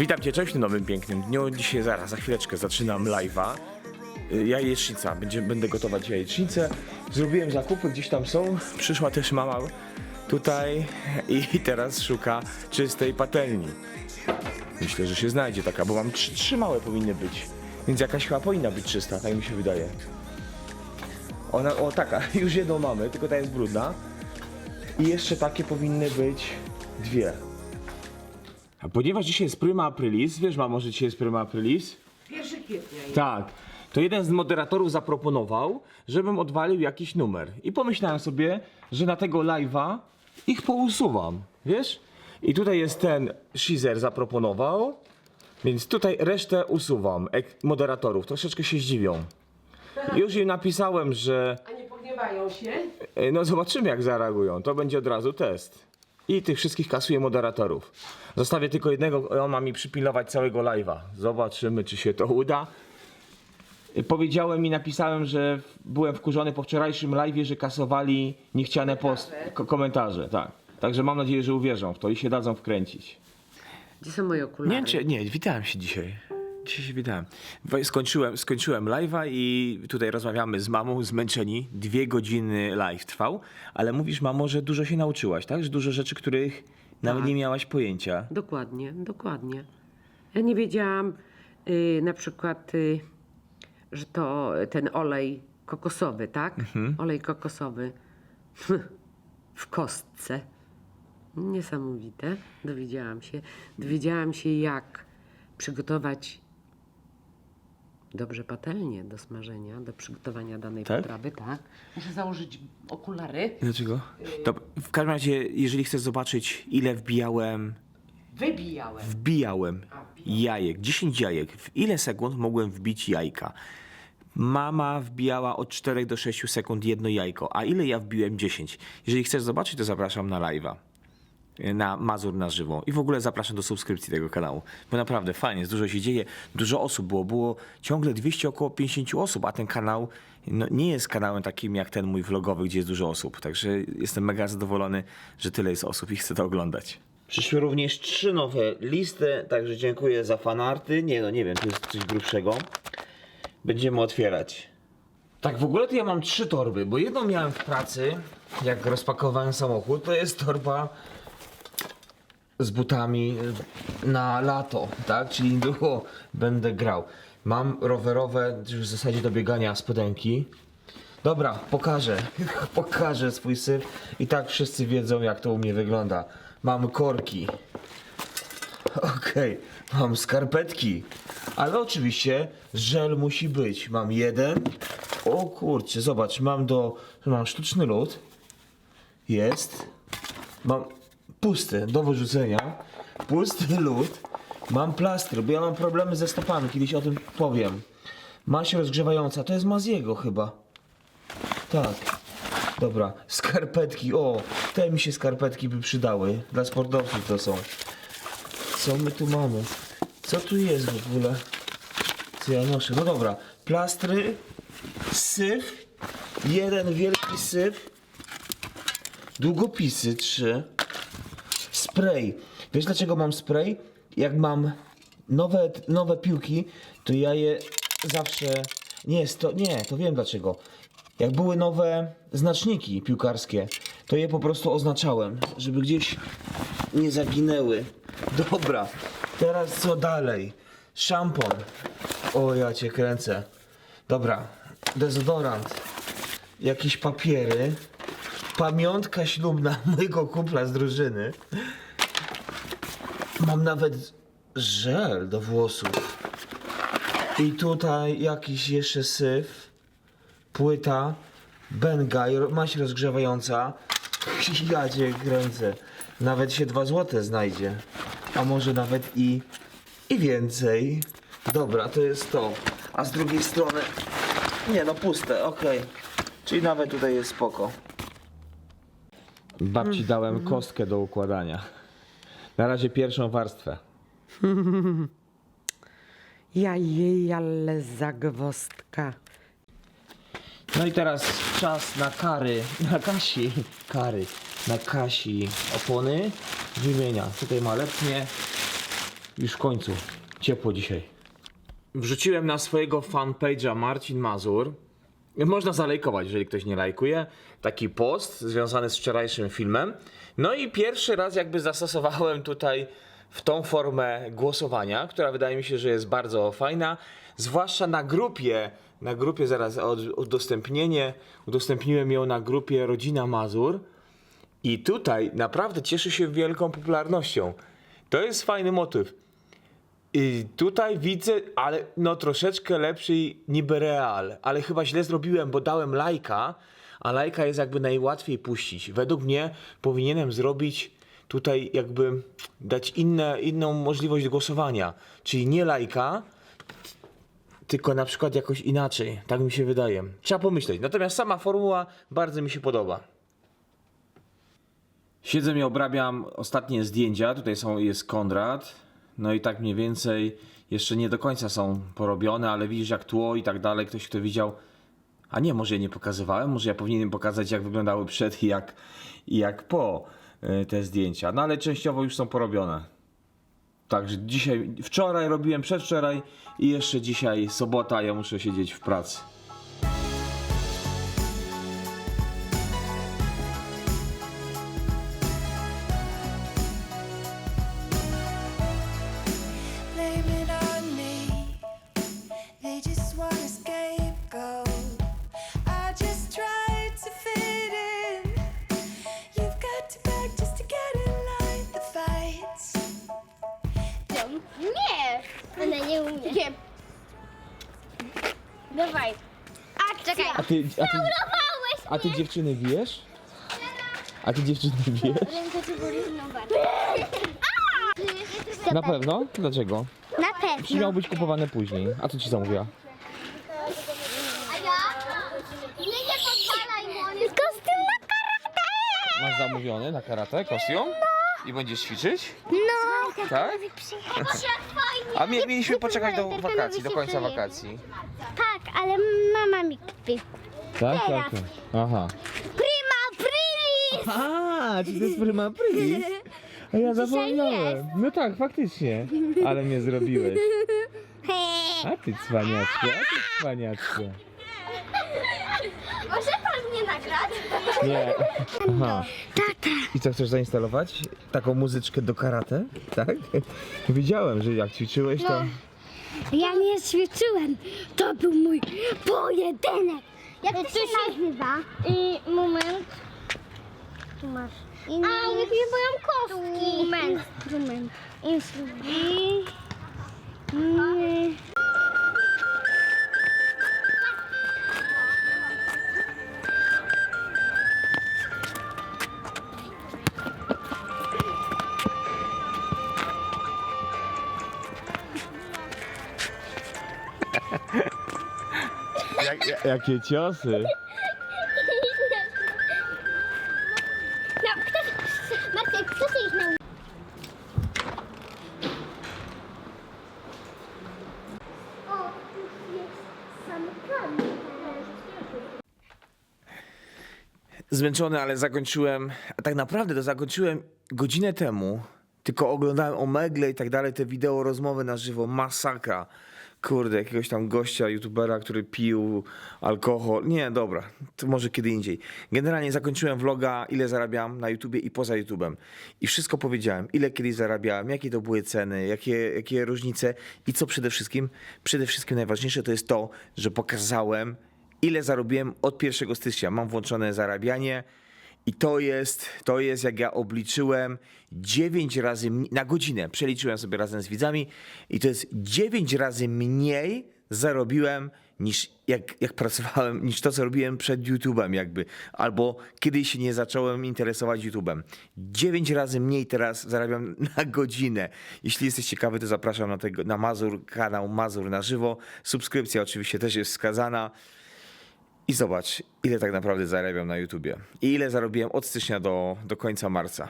Witam Cię, cześć w nowym pięknym dniu. Dzisiaj zaraz, za chwileczkę zaczynam live'a. Y, Jajecznica, Będzie, będę gotować jajecznicę. Zrobiłem zakupy, gdzieś tam są. Przyszła też mama tutaj i teraz szuka czystej patelni. Myślę, że się znajdzie taka, bo mam trzy, trzy małe powinny być. Więc jakaś chyba powinna być czysta, tak mi się wydaje. Ona, o taka, już jedną mamy, tylko ta jest brudna. I jeszcze takie powinny być dwie. A ponieważ dzisiaj jest prima aprilis, wiesz mamo, że dzisiaj jest prima aprilis? 1 kwietnia jest. Tak. To jeden z moderatorów zaproponował, żebym odwalił jakiś numer. I pomyślałem sobie, że na tego live'a ich pousuwam, wiesz? I tutaj jest ten Shizer zaproponował, więc tutaj resztę usuwam, ek- moderatorów. Troszeczkę się zdziwią. Już im napisałem, że A nie pogniewają się? E, No zobaczymy jak zareagują. To będzie od razu test. I tych wszystkich kasuję moderatorów. Zostawię tylko jednego, on ma mi przypilnować całego live'a. Zobaczymy czy się to uda. Powiedziałem i napisałem, że byłem wkurzony po wczorajszym live'ie, że kasowali niechciane post, ko- komentarze. Tak. Także mam nadzieję, że uwierzą w to i się dadzą wkręcić. Gdzie są moje okulary? Nie, czy, nie, witałem się dzisiaj. Dzisiaj się. Wa- Skończyłem, skończyłem live'a i tutaj rozmawiamy z mamą, zmęczeni. Dwie godziny live trwał, ale mówisz, mamo, że dużo się nauczyłaś, tak? Że dużo rzeczy, których nawet Tak. nie miałaś pojęcia. Dokładnie, dokładnie. Ja nie wiedziałam y, na przykład, y, że to ten olej kokosowy, tak? Mhm. Olej kokosowy w kostce. Niesamowite. Dowiedziałam się. Dowiedziałam się, jak przygotować dobrze patelnię do smażenia, do przygotowania danej Tak? potrawy, tak? Muszę założyć okulary. Dlaczego? To w każdym razie, jeżeli chcesz zobaczyć, ile wbijałem, Wybijałem. wbijałem jajek, 10 jajek, w ile sekund mogłem wbić jajka? Mama wbijała od 4 do 6 sekund jedno jajko, a ile ja wbiłem 10? Jeżeli chcesz zobaczyć, to zapraszam na live'a. Na Mazur na żywo. I w ogóle zapraszam do subskrypcji tego kanału. Bo naprawdę fajnie, dużo się dzieje. Dużo osób było. Było ciągle 200, około 50 osób, a ten kanał no, nie jest kanałem takim jak ten mój vlogowy, gdzie jest dużo osób. Także jestem mega zadowolony, że tyle jest osób i chcę to oglądać. Przyszły również trzy nowe listy, także dziękuję za fanarty. Nie no, nie wiem, to jest coś grubszego. Będziemy otwierać. Tak, w ogóle to ja mam trzy torby, bo jedną miałem w pracy, jak rozpakowałem samochód, to jest torba z butami na lato, tak? Czyli długo będę grał. Mam rowerowe, już w zasadzie do biegania spodenki. Dobra, pokażę, pokażę swój syf i tak wszyscy wiedzą jak to u mnie wygląda. Mam korki. Okej, mam skarpetki. Ale oczywiście żel musi być. Mam jeden. O kurczę, zobacz, mam do. Mam sztuczny lód. Jest. Mam pusty do wyrzucenia. Pusty lód. Mam plastry, bo ja mam problemy ze stopami, kiedyś o tym powiem. Maść rozgrzewająca, to jest Maziego chyba. Tak. Dobra, skarpetki, o, te mi się skarpetki by przydały. Dla sportowców to są. Co my tu mamy? Co tu jest w ogóle? Co ja noszę? No dobra, plastry, syf, jeden wielki syf, długopisy trzy, spray. Wiesz dlaczego mam spray? Jak mam nowe, nowe piłki, to ja je zawsze... Nie, sto, nie, to wiem dlaczego. Jak były nowe znaczniki piłkarskie, to je po prostu oznaczałem, żeby gdzieś nie zaginęły. Dobra, teraz co dalej? Szampon. O, ja cię kręcę. Dobra, dezodorant. Jakieś papiery. Pamiątka ślubna mojego kumpla z drużyny. Mam nawet żel do włosów. I tutaj jakiś jeszcze syf. Płyta. Bengaj, maść rozgrzewająca. Ja cię kręcę. Nawet się dwa złote znajdzie. A może nawet i, i więcej. Dobra, to jest to. A z drugiej strony... Nie no, puste, okej. Czyli nawet tutaj jest spoko. Babci dałem kostkę do układania. Na razie pierwszą warstwę. Ja jej, ale zagwostka. No i teraz czas na kary, na Kasi, kary, na Kasi opony wymienia. Tutaj ma letnie, Już w końcu. Ciepło dzisiaj. Wrzuciłem na swojego fanpage'a Marcin Mazur. Można zalajkować, jeżeli ktoś nie lajkuje. Taki post związany z wczorajszym filmem. No i pierwszy raz jakby zastosowałem tutaj w tą formę głosowania, która wydaje mi się, że jest bardzo fajna. Zwłaszcza na grupie, na grupie zaraz udostępnienie, udostępniłem ją na grupie Rodzina Mazur. I tutaj naprawdę cieszy się wielką popularnością. To jest fajny motyw. I tutaj widzę, ale no troszeczkę lepszy niby real, ale chyba źle zrobiłem, bo dałem lajka, a lajka jest jakby najłatwiej puścić. Według mnie powinienem zrobić tutaj jakby dać inne, inną możliwość głosowania, czyli nie lajka, tylko na przykład jakoś inaczej. Tak mi się wydaje. Trzeba pomyśleć. Natomiast sama formuła bardzo mi się podoba. Siedzę i obrabiam ostatnie zdjęcia. Tutaj są, jest Konrad. No i tak mniej więcej jeszcze nie do końca są porobione, ale widzisz jak tło i tak dalej. Ktoś kto widział. A nie, może ja nie pokazywałem. Może ja powinienem pokazać jak wyglądały przed i jak, i jak po y, te zdjęcia. No ale częściowo już są porobione. Także dzisiaj, wczoraj robiłem, przedwczoraj i jeszcze dzisiaj sobota, ja muszę siedzieć w pracy. Ty, a ty, Urwałeś a ty dziewczyny wiesz? A ty dziewczyny ci bardzo. Na pewno? Dlaczego? Na Czy pewno. miał być kupowane później? A co ci zamówiła? A ja? Nie, nie podpalaj młody. Kostium na karate! Masz zamówiony na karate kostium? I będziesz ćwiczyć? No. Tak? Fajnie. A mi, mieliśmy poczekać do wakacji, do końca wakacji. Tak, ale mama mi kupi. Tak, Teraz. Aha. Prima aprilis! A, czy to jest prima aprilis? A ja zapomniałem. No tak, faktycznie. Ale mnie zrobiłeś. A ty cwaniaczku, a ty cwaniaczku. Może pan mnie nagrać? Nie. Aha. I co, chcesz zainstalować? Taką muzyczkę do karate? Tak? Widziałem, że jak ćwiczyłeś to... Ja nie ćwiczyłem. To był mój pojedynek. Jak to się nazywa? I moment. Tu masz. A, niech mnie boją kostki. Moment. Moment. Instrument. Jakie ciosy. No, kto się... Ich? O, tu jest sam kamień. Zmęczony, ale zakończyłem. A tak naprawdę to zakończyłem godzinę temu. Tylko oglądałem Omegle i tak dalej, te wideo rozmowy na żywo. Masakra. Kurde, jakiegoś tam gościa, youtubera, który pił alkohol. Nie, dobra, to może kiedy indziej. Generalnie zakończyłem vloga, ile zarabiam na YouTubie i poza YouTubem. I wszystko powiedziałem, ile kiedyś zarabiałem, jakie to były ceny, jakie, jakie różnice i co przede wszystkim, przede wszystkim najważniejsze to jest to, że pokazałem, ile zarobiłem od 1 stycznia. Mam włączone zarabianie i to jest, to jest jak ja obliczyłem 9 razy na godzinę przeliczyłem sobie razem z widzami i to jest 9 razy mniej zarobiłem niż jak, jak pracowałem, niż to, co robiłem przed YouTube'em jakby, albo kiedy się nie zacząłem interesować YouTube'em. 9 razy mniej teraz zarabiam na godzinę. Jeśli jesteś ciekawy, to zapraszam na, tego, na Mazur, kanał Mazur na żywo. Subskrypcja oczywiście też jest wskazana. I zobacz, ile tak naprawdę zarabiam na YouTubie. I ile zarobiłem od stycznia do, do końca marca.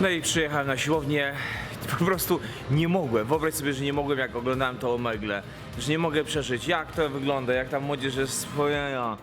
No i przyjechałem na siłownię. Po prostu nie mogłem. Wyobraź sobie, że nie mogłem, jak oglądałem to omegle. Już nie mogę przeżyć, jak to wygląda, jak ta młodzież jest swojena.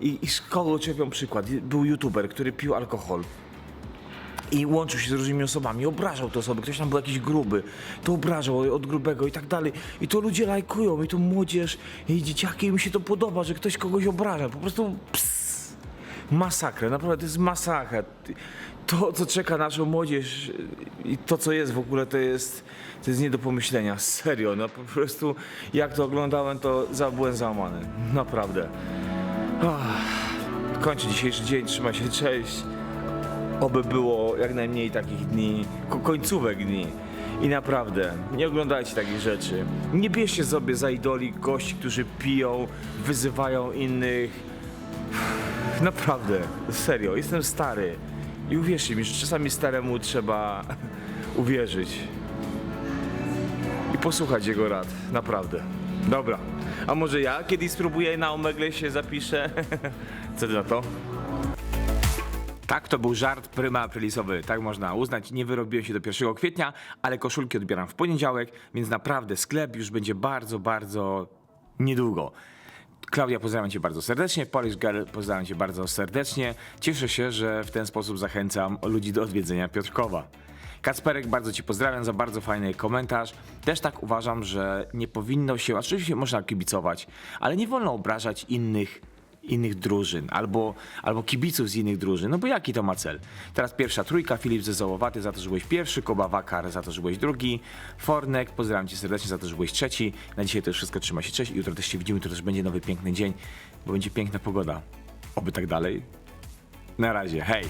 I, I z kogo czerpią przykład? Był youtuber, który pił alkohol i łączył się z różnymi osobami, obrażał te osoby, ktoś tam był jakiś gruby, to obrażał od grubego i tak dalej. I to ludzie lajkują, i to młodzież, i dzieciaki, im się to podoba, że ktoś kogoś obraża. Po prostu ps, masakra, naprawdę to jest masakra. To, co czeka naszą młodzież i to, co jest w ogóle, to jest, to jest nie do pomyślenia. Serio, no po prostu jak to oglądałem, to byłem załamany. Naprawdę. Kończę dzisiejszy dzień, trzymaj się, cześć. Oby było jak najmniej takich dni, ko- końcówek dni. I naprawdę, nie oglądajcie takich rzeczy. Nie bierzcie sobie za idoli gości, którzy piją, wyzywają innych. Naprawdę, serio, jestem stary. I uwierzcie mi, że czasami staremu trzeba uwierzyć. I posłuchać jego rad, naprawdę. Dobra, a może ja kiedyś spróbuję na Omegle się zapiszę? Co ty na to? Tak, to był żart pryma aprilisowy, tak można uznać. Nie wyrobiłem się do 1 kwietnia, ale koszulki odbieram w poniedziałek, więc naprawdę sklep już będzie bardzo, bardzo niedługo. Klaudia, pozdrawiam Cię bardzo serdecznie. Polish Girl, pozdrawiam Cię bardzo serdecznie. Cieszę się, że w ten sposób zachęcam ludzi do odwiedzenia Piotrkowa. Kacperek, bardzo Ci pozdrawiam za bardzo fajny komentarz. Też tak uważam, że nie powinno się, oczywiście można kibicować, ale nie wolno obrażać innych innych drużyn, albo, albo kibiców z innych drużyn, no bo jaki to ma cel? Teraz pierwsza trójka, Filip Zezołowaty za to, że byłeś pierwszy, Koba Wakar za to, że byłeś drugi, Fornek, pozdrawiam cię serdecznie za to, że byłeś trzeci. Na dzisiaj to już wszystko, trzyma się, cześć. Jutro też się widzimy, to też będzie nowy piękny dzień, bo będzie piękna pogoda. Oby tak dalej. Na razie, hej!